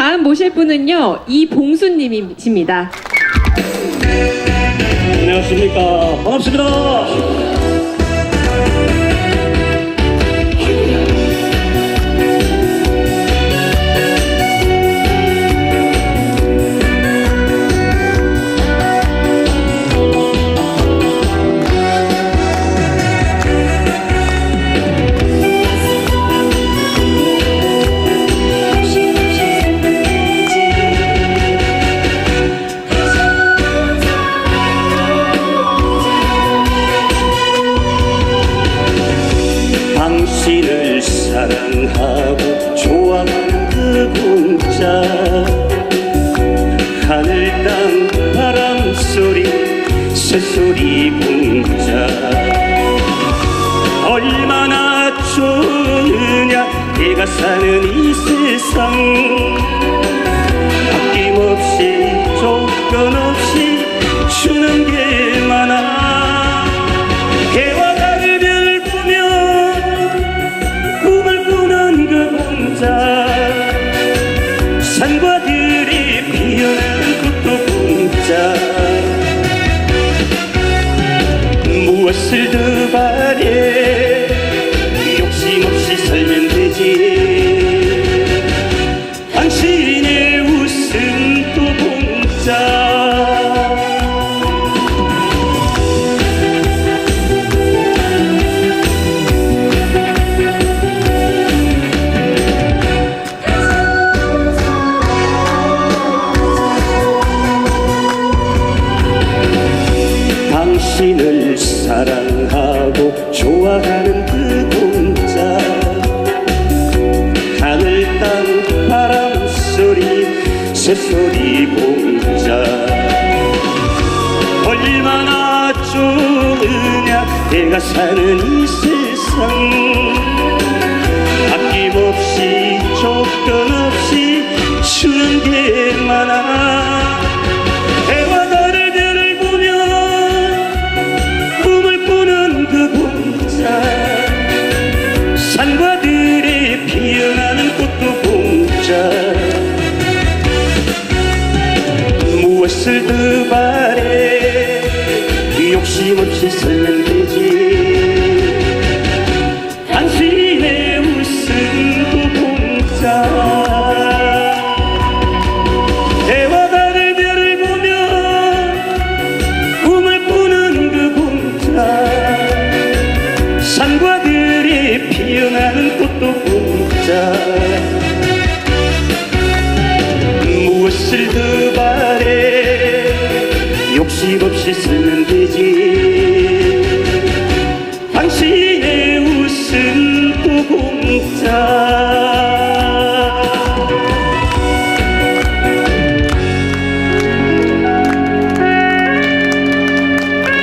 다음 모실 분은요 이봉수님이십니다. 안녕하십니까. 반갑습니다. 이 새소리 공자. 얼마나 좋으냐? 내가 사는 이 세상 무엇을 더 바래 욕심 없이 살면 되지. 당신의 웃음도 공짜. 해와 달을 별을 보며 꿈을 꾸는 그 혼자 산과 들이 피어나는 꽃도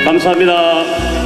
감사합니다.